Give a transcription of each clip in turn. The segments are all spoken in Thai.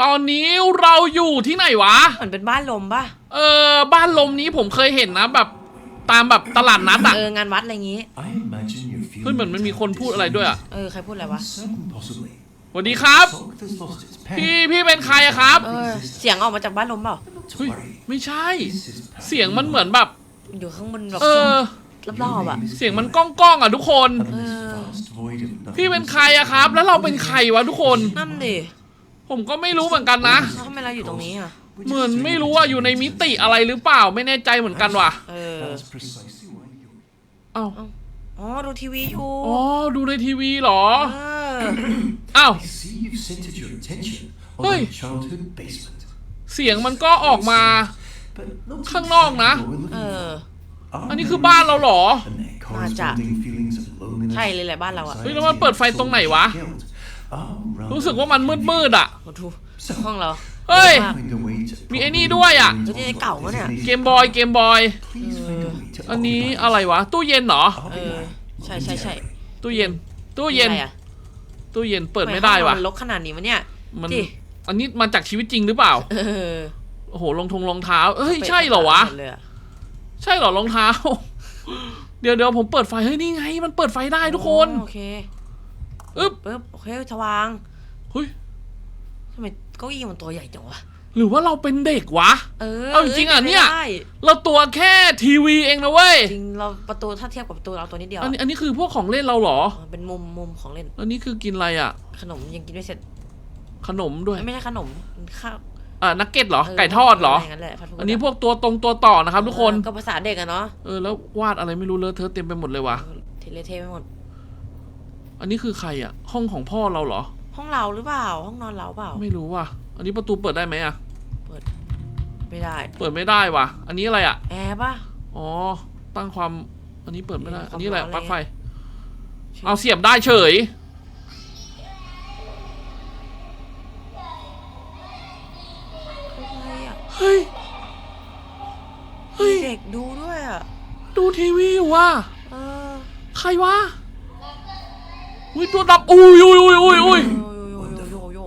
ตอนนี้เราอยู่ที่ไหนวะ เหมือนเป็นบ้านลมป่ะ เออ บ้านลมนี้ผมเคยเห็นนะแบบตามแบบตลาดนัดอะเอองานวัดอะไรอย่างงี้ I imagine you're เฮ้ย feeling เหมือนมันมีคนพูดอะไรด้วยอะเออใครพูดอะไรวะ certain possibly. สวัสดีครับ Sock has lost its pen. พี่พี่เป็นใครอะครับ เออเสียงออกมาจากบ้านลมเปล่า Not to เฮ้ย worry. ไม่ใช่ This is perhaps เสียงมันเหมือนแบบ อยู่ข้างบนแบบเออ รอบๆอะ เสียงมันก้องก้องๆอะทุกคน And this vast void of nothing พี่เป็นใครอะครับ แล้วเราเป็นใครวะทุกคน นั่นดิ ผมก็ไม่รู้เหมือนกันนะ แล้วทำไมเราอยู่ตรงนี้อะ We're เหมือน just ไม่ doing รู้ it ว่าอยู่ในมิติอะไรหรือเปล่าไม่แน่ใจเหมือนกันว่ะเออ That's precisely why you're เอ้าอ๋อ ดูทีวีอยู่อ๋อดูในทีวีเหรอเอออ้าว I see you've centered your attention on Hey. my childhood basement. เสียงมันก็ออกมา But not ข้างนอกนะ exactly what เอ we're อ looking for. อันนี้คือบ้านเราเหรอ And their corresponding feelings of loneliness, ใช่เลยแหละบ้านเราอะ เฮ้ยแล้วมันเปิดไฟตรงไหนวะ guilt are rather รู้สึกว่ามันมืดมืดๆอะโอ้ดูห้องเราเฮ้ย find a way to มีไอ้นี่ด้วยอะ properly เฮ้ยนี่เก่าวะเนี่ย เกมบอยเกมบอย Please find a way to อันนี้ occupy อะไรวะ ตู้เย็นเหรอ I'll เอ be อ back ใช่ใช่ใช่ตู้เย็น ตู้เย็น มีอะไรอะตู้เย็นเปิดไม่ได้วะทำมห้องมันรกขนาดนี้วะเนี่ย มันดิ อันนี้มาจากชีวิตจริงหรือเปล่า เออโอ้โหรองทงรองเท้าเฮ้ยใช่เหรอวะหมดเลยอใช่เหรอรองเท้า เดี๋ยวเดี๋ยวผมเปิดไฟเฮ้ยนี่ไง มันเปิดไฟได้ทุกคน โอเค อึ๊บปึ๊บโอเคสว่างเฮ้ยทำไมเก้าอี้มันตัวใหญ่จังวะ หรือว่าเราเป็นเด็กวะ เออเอาจริงๆอะเนี่ย ไม่ได้เราตัวแค่ทีวีเองนะเว้ย จริงเราประตูถ้าเทียบกับประตูเราตัวนิดเดียวอันนี้อะอันนี้คือพวกของเล่นเราเหรอ อ๋อเป็นมุมมุมของเล่น แล้วนี่คือกินอะไรอะ ขนมยังกินไม่เสร็จ ขนมด้วย ไม่ใช่ขนมข้าวอ่านักเก็ตเหรอ ไก่ทอดเหรอะไรย่างนั้นแหละ fast food อันนี้พวกตัวตรงตัวต่อนะครับทุกคนเออก็ภาษาเด็กอะเนาะ เออแล้ววาดอะไรไม่รู้เลอะเทอะเต็มไปหมดเลยว่ะเออเทเลเทไปหมด อันนี้คือใครอะ ห้องของพ่อเราเหรอ ห้องเราหรือเปล่า ห้องนอนเราเปล่า ไม่รู้ว่ะ อันนี้ประตูเปิดได้ไหมอะไม่ได้ เปิดไม่ได้ว่ะ อันนี้อะไรอะ แอร์ป่ะ อ๋อ ตั้งความ อันนี้เปิดไม่ได้มีความอันนี้อะไรร้อนปลั๊กไฟเลยเอาเสียบได้เฉยอะไรอะเฮ้ย เฮ้ยมีเด็กดูด้วยอะดูทีวีอยู่ว่ะเออใครวะ อุ้ยตัวดำอุ้ยอุ้ยอุ้ยอุ้ยอุ้ยโยโยโยโยโย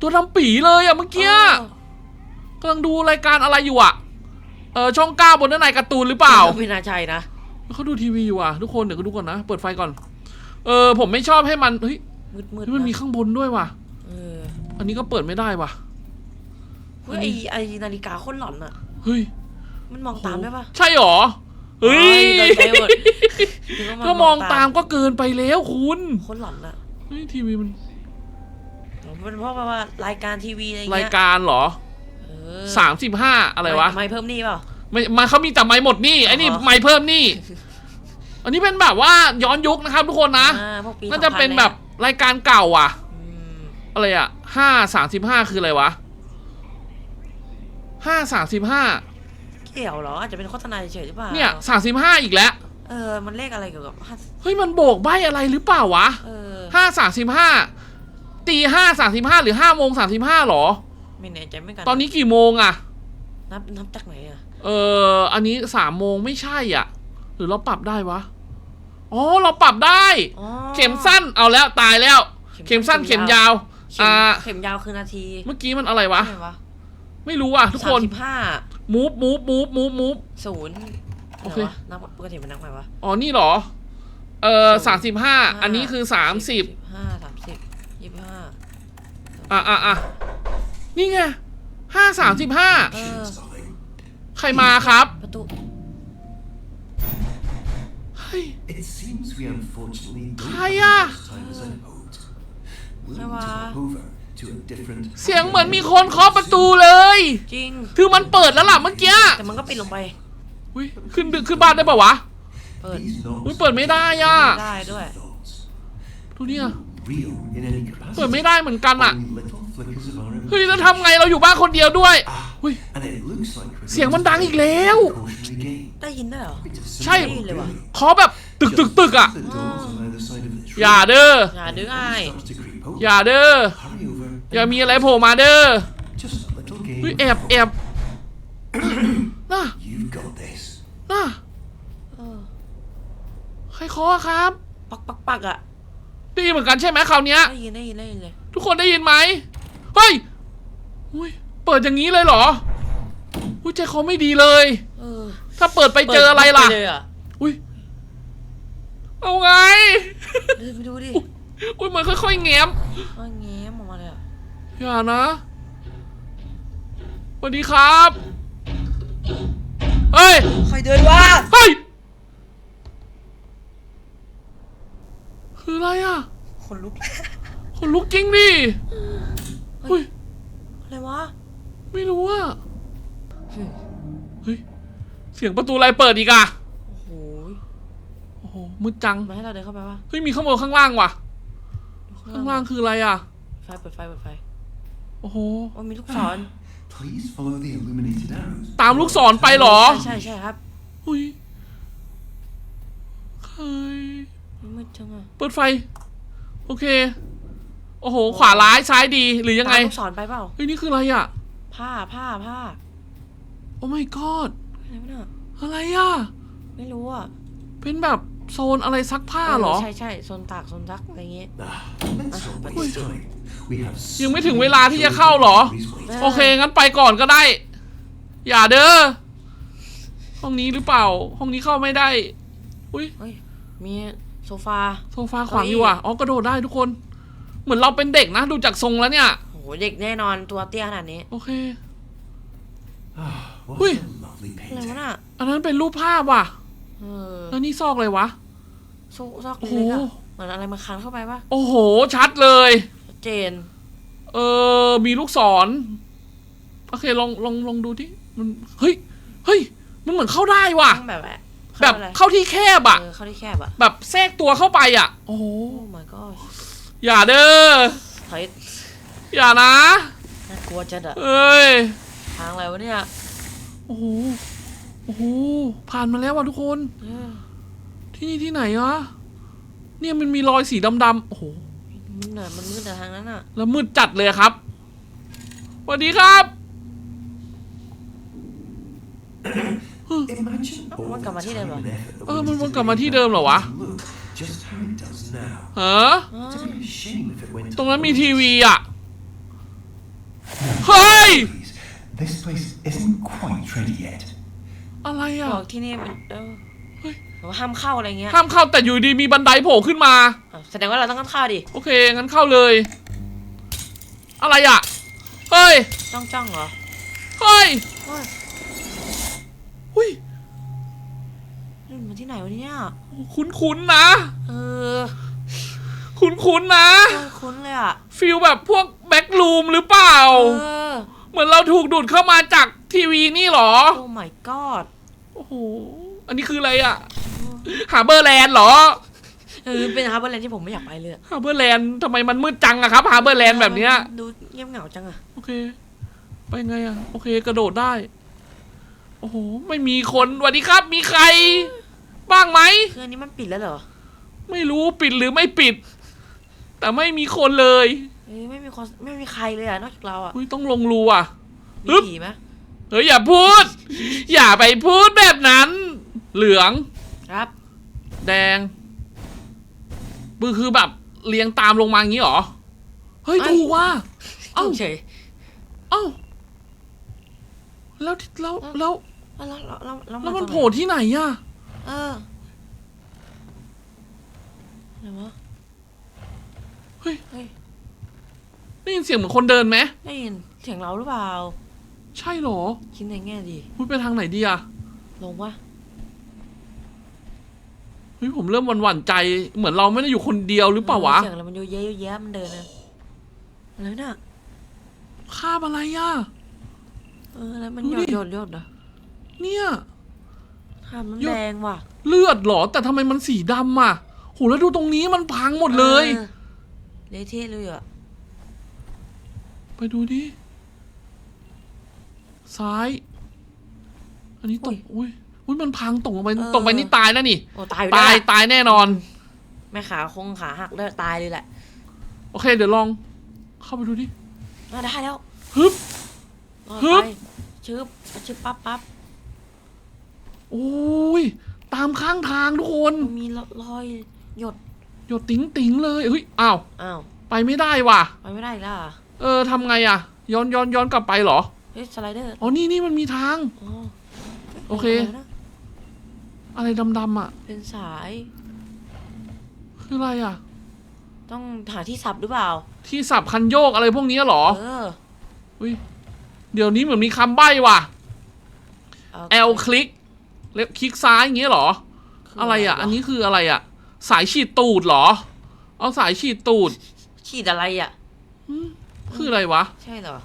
ตัวดำปีเลยอะเมื่อกี้เออกำลังดูรายการอะไรอยู่อะเออช่องเก้าบนด้านในการ์ตูนหรือเปล่าไม่น่าใช่นะเขาดูทีวีอยู่อะทุกคนเดี๋ยวก็ดูก่อนนะเปิดไฟก่อน เออผมไม่ชอบให้มันเฮ้ยมืดมืดเฮ้ยมันมีข้างบนด้วยว่ะเอออันนี้ก็เปิดไม่ได้ว่ะเฮ้ยไอไอนาฬิกาโคนหลอนอะเฮ้ยมันมองตามได้ปะใช่หรอ เฮ้ยโดนไปหมดนึว่นถ้ามองตามก็เกินไปแล้วคุณโคนหลอนอะเฮ้ยทีวีมันเป็นเพราะว่ารายการทีวีอะไรรายเงี้ยการเหรอเออสามสิบห้าอะไรวะ ไม่เพิ่มหนี่เปล่า ไม่มาเขามีแต่ไม้หมดนี่ไอ้นี่อ๋อ ไม้เพิ่มนี่ อันนี้เป็นแบบว่าย้อนยุคนะครับทุกคนนะ อ่าพวกปีน่าจะเป็น2000แบบรายการเก่าอะ อืมอะไรอะห้าสามสิบห้าคืออะไรวะห้าสามสิบห้า เกี่ยวเหรออาจจะเป็นโฆษณาเฉยๆหรือเปล่าเนี่ยสามสิบห้าอีกแล้ว เออมันเลขอะไรเกี่ยวกับห้าเฮ้ยมันโบกใบอะไรหรือเปล่าวะเออห้าสามสิบห้าตีห้าสามสิบห้าหรือห้าโมงสามสิบห้าหรอ ไม่แน่ใจไม่กันตอนนี้กี่โมงอะนับนับจากไหนอะเอออันนี้สามโมงไม่ใช่อะ หรือเราปรับได้วะอ๋อเราปรับได้ อ๋อ เข็มสั้นเอาแล้วตายแล้ว เข็มสั้นเข็มยาว เข็มอ่า เข็มยาวคือนาทีเมื่อกี้มันอะไรวะ ใช่ไหมวะไม่รู้อะทุกคนสามสิบห้า มูฟมูฟมูฟมูฟมูฟ ศูนย์โอเคะไรวะนับปกติมันนับไงวะ อ๋อ นี่เหรอ เออสามสิบห้าอันนี้คือสามสิบห้าสามสิบยี่สิบห้าอะอะอะนี่ไงห้าสามสิบห้าเออ darling. ใครมาครับประตูเฮ้ย It seems we unfortunately don't Kaya. have as much time as I hoped. We'll need to Kaya. hop over to a different เสียงเหมือนมีคนเคาะประตูเลย จริง คือมันเปิดแล้วล่ะเมื่อกี้แต่มันก็ปิดลงไปอุ้ยขึ้นดึกขึ้นบ้านได้ป่าวะเปิด These knobs อุ้ยเปิดไม่ได้อะได้ด้วย thoughts. ดูเนี่ย Real in any เปิด capacity. ไม่ได้เหมือนกันอะ Only little flickers of our เฮ้ยแล้วทำไงเราอยู่บ้านคนเดียวด้วยอุ้ย And it looks like we're เสียงมันดังอีกแล้ว cautionary game. ได้ยินได้เหรอ It's a ใช่ simple เลยว่ะเคาะแบบตึกตึกตึกอะ The doors on either side of this อย่า room เด้ออย่าดื้อง่าย starts to creep open. อย่าเด้อ Hurry over. อย่ามีอะไรโผล่มาเด้อ Just a little เฮ้ย game. แอบแอบน่ะ You've got this. น่ะเออใครเคาะอะครับ ปักปักปักอะได้ยินเหมือนกันใช่ไหมคราวเนี้ยได้ยินได้ยินได้ยินเลยทุกคนได้ยินไหมเฮ้ยเปิดอย่างนี้เลยเหรออุ้ยใจคอไม่ดีเลยเออถ้าเปิดไปเจออะไรล่ะเปิดเลยอะอุ้ยเอาไงเดินไปดูดิอุ้ยมันค่อยๆแง้มว่าแง้มออกมาเลยอะ อย่านะสวัสดีครับ เฮ้ย ใครเดินวะเฮ้ย คืออะไรอะ คนลุก คนลุกจริงดิเฮ้ย อะไรวะ ไม่รู้อะเฮ้ยเฮ้ย เสียงประตูอะไรเปิดอีกอะ โอ้โห โอ้โห มืดจังมาให้เราเดินเข้าไปวะเฮ้ย มีข้างบนข้างล่างว่ะ ข้างล่างคืออะไรอะ ไฟเปิดไฟเปิดไฟ โอ้โห โอ้มีลูกศร Please follow the illuminated arrows. ตามลูกศรไปเหรอ ใช่ใช่ครับอุ้ยใครมันมืดจังอะเปิดไฟ โอเค โอ้โห ขวาร้ายซ้ายดีหรือยังไงตามลูกศรไปเปล่า เฮ้ยนี่คืออะไรอะ ผ้าผ้าผ้าโอ้ my god อะไรวะเนี่ยอะไรอะ ไม่รู้อะเป็นแบบ โซนอะไรซักผ้าเหรอ ใช่ใช่โซนตากโซนซักอะไรเงี้ย Ah, let's not waste time. We have ยังไม่ถึงเวลาที่จะเข้าเหรอ Please wait. เออ โอเค งั้นไปก่อนก็ได้ อย่าเด้อ ห้องนี้หรือเปล่า ห้องนี้เข้าไม่ได้ อุ้ยเฮ้ย มีโซฟา โซฟาขวางอยู่อะ อ๋อกระโดดได้ทุกคน เหมือนเราเป็นเด็กนะ ดูจากทรงแล้วเนี่ย โหเด็กแน่นอนตัวเตี้ยขนาดนี้ โอเค Ah, what Ui. a lovely อะไร painting. วะน่ะอันนั้นเป็นรูปภาพว่ะ เออ แล้วนี่ซอกเลยวะ ซอกซอกโอ้โหเล็กๆอะเหมือนอะไรมาคันเข้าไปปะโอ้โห ชัดเลยชัดเจน เออ มีลูกศร โอเค ลอง ลอง ลองดูที่มัน เฮ้ย เฮ้ย มันเหมือนเข้าได้ว่ะ ต้องแบบว่าแบบอะไรเข้าที่แคบอะเออเข้าที่แคบอะแบบแทรกตัวเข้าไปอะโอ้โห โอ้ my god อย่าเด้อ เฮ้ยอย่านะ น่ากลัวจัดอะเอ้ย ทางอะไรวะเนี่ยโอ้โห โอ้โห ผ่านมาแล้วว่ะทุกคน เออ ที่นี่ที่ไหนอะเนี่ยมันมีรอยสีดำๆโอ้โหมันน่ะมันมืดแต่ทางนั้นอะแล้วมืดจัดเลยอะครับสวัสดีครับ Imagine all What the gama thi đây time mà? and effort that Ờ, went mình into muốn cầm vào thi making đơm that rồi hả? Look just how it does now. เอออ๋อ It'd be a shame if it went ตรงนั้นมี to ทีวีอะ เฮ้ย Please, this place isn't quite ready yet. อะไรอะ บอกที่นี่มันเออ เฮ้ยแต่ว่าห้ามเข้าอะไรเงี้ยห้ามเข้าแต่อยู่ดีมีบันไดโผล่ขึ้นมาอ้าวแสดงว่าเราต้องเข้าดิโอเคงั้นเข้าเลย อะไรอะเฮ้ยจ้องจ้องๆเหรอเฮ้ยโอ้ยหุ้ยนี่มันที่ไหนวะเนี่ยคุ้นๆนะ เออคุ้นๆนะโอ้ยคุ้นเลยอะฟิลแบบพวกแบ็กลูมหรือเปล่า เออเหมือนเราถูกดูดเข้ามาจากทีวีนี่เหรอ โอ้ my god โอ้โหอันนี้คืออะไรอะ ฮาร์เบอร์แลนด์เหรอเออเป็นฮาร์เบอร์แลนด์ที่ผมไม่อยากไปเลยอะฮาร์เบอร์แลนด์ทำไมมันมืดจังอะครับฮาร์เบอร์แลนด์แบบเนี้ย ดูเงียบเหงาจังอะโอเค ไปไงอะโอเค กระโดดได้ โอ้โห ไม่มีคนสวัสดีครับ มีใคร บ้างไหม คืออันนี้มันปิดแล้วเหรอไม่รู้ปิดหรือไม่ปิด แต่ไม่มีคนเลยเอ้ยไม่มีคนไม่มีใครเลยอะนอกจากเราอะอุ้ยต้องลงรูอะมีฮึบผีไหมเฮ้ยอย่าพูด อย่าไปพูดแบบนั้น เหลือง ครับ แดงมือคือแบบเรียงตามลงมาอย่างนี้เหรอ เฮ้ย เอ้ย ถูกว่ะ เอ้าถูกเฉย เอ้า แล้วแล้วแล้วแล้วแล้วแล้วแล้วแล้วมันตรงไหโผล่ที่ไหนอะเอออะไรวะเฮ้ยเฮ้ยได้ยินเสียงเหมือนคนเดินไหมได้ยินเสียงเราหรือเปล่า ใช่เหรอคิดในแง่ดีพูดไปทางไหนดีอะลงวะเฮ้ยผมเริ่มหวั่นๆใจเหมือนเราไม่ได้อยู่คนเดียวหรือเปล่าวะเสียงอะไรมันโยเยะโยแยะมันเดินนะอะไรน่ะคาบอะไรอะเอออะไรมันดูหยดิดหยดหยดนะเนี่ยทำมันหยดแดงว่ะ เลือดเหรอแต่ทำไมมันสีดำอะโหแล้วดูตรงนี้มันพังหมดเลยออเละเทะเลยอะไปดูดิซ้าย อันนี้ตกอุ้ย อุ้ยมันพังตกลงไปตกไปนี่ตายนะนี่ โอ้ตายไปตายแล้วตายแน่นอน แม่ขาคงขาหักเลยตายเลยแหละโอเค เดี๋ยวลอง เข้าไปดูดิมาได้แล้วฮึบ รอดฮึบ ไปชึบชึบปั๊บปั๊บโอ้ย ตามข้างทางทุกคน มันมีรอยหยดหยดติ๋งติ๋งๆเลยเฮ้ยอ้าว อ้าวไปไม่ได้ว่ะ ไปไม่ได้อีกแล้วเหรอเออทำไงอะย้อนย้อนย้อนกลับไปเหรอ เฮ้ยสไลเดอร์อ๋อนี่นี่มันมีทาง อ๋อโอเคะไรนะ อะไรดำๆอะ เป็นสาย คืออะไรอะ ต้องหาที่สับหรือเปล่า ที่สับคันโยกอะไรพวกนี้เหรอ เอออุ้ยเดี๋ยวนี้เหมือนมีคำใบ้ว่ะา L คลิกเล็บคลิกซ้ายอย่างเงี้ยเหรอคือะไรอะวอันนี้คืออะไรอะ สายฉีดตูดเหรอ เอาสายฉีดตูด ฉีดอะไรอะคืออะไรวะ ใช่เหรอ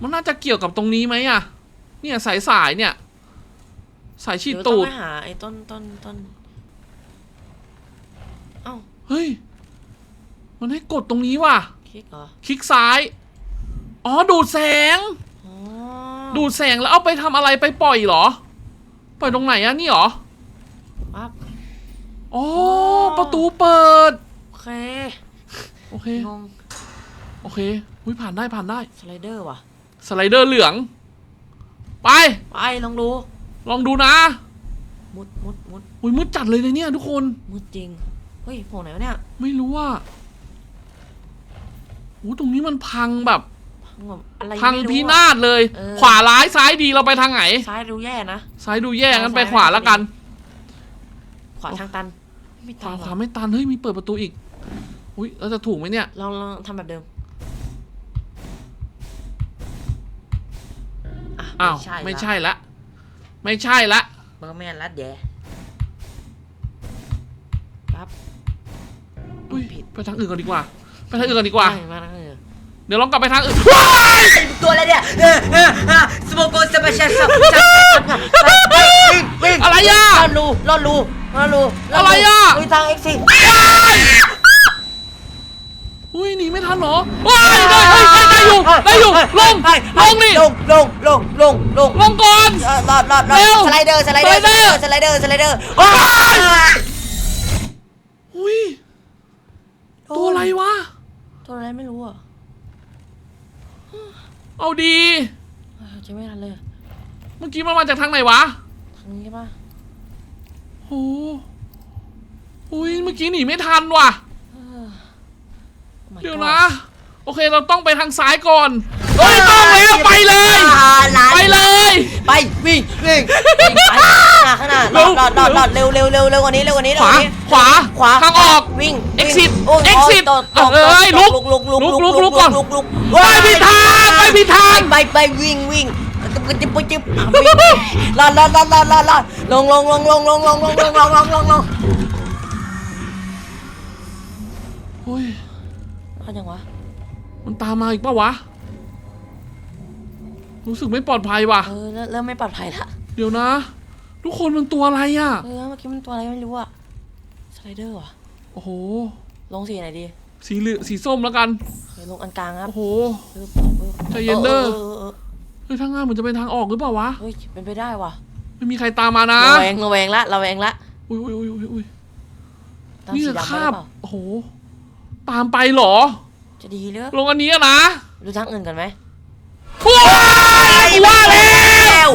มันน่าจะเกี่ยวกับตรงนี้ไหมอะ เนี่ยสายสายเนี่ย สายฉีดเดี๋ยวตูต้องด ไปหาไอ้ต้นต้นต้นเอ้าเฮ้ย มันให้กดตรงนี้ว่ะ คลิกเหรอคลิกซ้าย อ๋อ ดูดแสง อ๋อดูดแสงแล้วเอาไปทำอะไรไปปล่อยเหรอ ปล่อยตรงไหนอะนี่เหรอ ปั๊บ อ๋อประตูเปิด โอเคโอเค งงโอเคอุ้ยผ่านได้ผ่านได้ สไลเดอร์ว่ะ สไลเดอร์เหลือง ไป ไปลองดู ลองดูนะ มุดมุดมุดอุ้ยมืดจัดเลยนะเนี่ยทุกคน มุดจริง เฮ้ยโผล่ไหนวะเนี่ยไม่รู้ว่าโอ้ตรงนี้มันพังแบบ พังแบบอะไรพังไม่รู้พิอะนาศเลย เออ ขวาร้ายซ้ายดีเราไปทางไหน ซ้ายดูแย่นะ ซ้ายดูแย่งั้นไปซ้ายขวาแล้วกัน ขวาทางตัน ไม่ขวาตันขวาว่ะไม่ตัน เฮ้ย มีเปิดประตูอีก อุ้ยเราจะถูกไหมเนี่ย ลองลองทำแบบเดิมอะอ้าว ไม่ไม่ใช่ใช่ละ ไม่ใช่ละเบอร์แมนรัดแย่ปั๊บอุ้ยผิดไปทางอื่นก่อนดีกว่า ไปทางอื่นก่อนดีกว่า ไม่มาแล้วเออเดี๋ยวลองกลับไปทางอื่นตัวอะไรเนี่ยเออเออเออสโมโกสเปเชียลสับสับวิ่งวิ่งอะไรอะรอดรูรอดรูรอดรูดรูอะไรอะลุยทางเอ็กซิอุ้ยหนีไม่ทันเหรอว้ายได้เฮ้ยเฮ้ย ได้อยู่ได้อยู่ลงลงนี่ลงลงลงลงลงลงก่อนเออรอดรอดรอเร็วดสไลเดอร์สไลเดอร์สไลเดอร์สไลเดอร์สไลเดอร์ว้ายว้ายอุ้ยตัวอะไรวะตัวอะไรไม่รู้อะเอาดีเออจะไม่ทันเลยเมื่อกี้มันมาจากทางไหนวะทางนี้ใช่ปะโอ้อุ้ยเมื่อกี้หนีไม่ทันว่ะเออ Oh my เดี๋ยว God นะ โอเคเราต้องไปทางซ้ายก่อนเฮ้ยต้องแล้วไปเลยอ่าหลานไปเลย ไปวิ่งวิ่งวิ่งไปข้างหน้าข้างหน้ารอดรอดรอดรอดเร็วเร็วเร็วเร็วกว่านี้เร็วกว่านี้ขเร็วกวาว่านี้ขวาขวาทางออกวิ่ง exit โอ้ย exit ตกตกเอ้ยลุกลุกลุกลุกลุกลุกลุกก่อนลุกลุกไปผิดทางไปผิดทางไปไปวิ่งวิ่งจิ๊บจิ๊บจิ๊บอะวิ่งรอดรอดรอดรอดรอดรอดลงลงลงลงลงลงลงลงลงลงลงลงโอ้ยเอาจังวะ มันตามมาอีกปะวะ รู้สึกไม่ปลอดภัยว่ะ เออเริ่มเริ่มไม่ปลอดภัยละเดี๋ยวนะ ทุกคนมันตัวอะไรอะ เออเมื่อกี้มันตัวอะไรไม่รู้อะสไลเดอร์ว่ะโอ้โห ลงสีไหนดีสีเหลืองสีส้มแล้วกัน เดี๋ยวลงอันกลางครับโอ้โห ปึ๊บปึ๊บใจเย็นเด้อ เออเออเฮ้ยทางงานเหมือนจะเป็นทางออกหรือเปล่าวะ เฮ้ยเป็นไปได้ว่ะไม่มีใครตามมานะ ระแวงระแวงละระแวงละอุ้ยอุ้ยอุ้ยอุ้ยอุ้ยตามนี่สีดำมาหคารืบอเปล่าโอ้โห ตามไปเหรอ จะดีหรือลงอันนี้อะนะ ดูทางอื่นกันไหมว้ายว่าแล้ว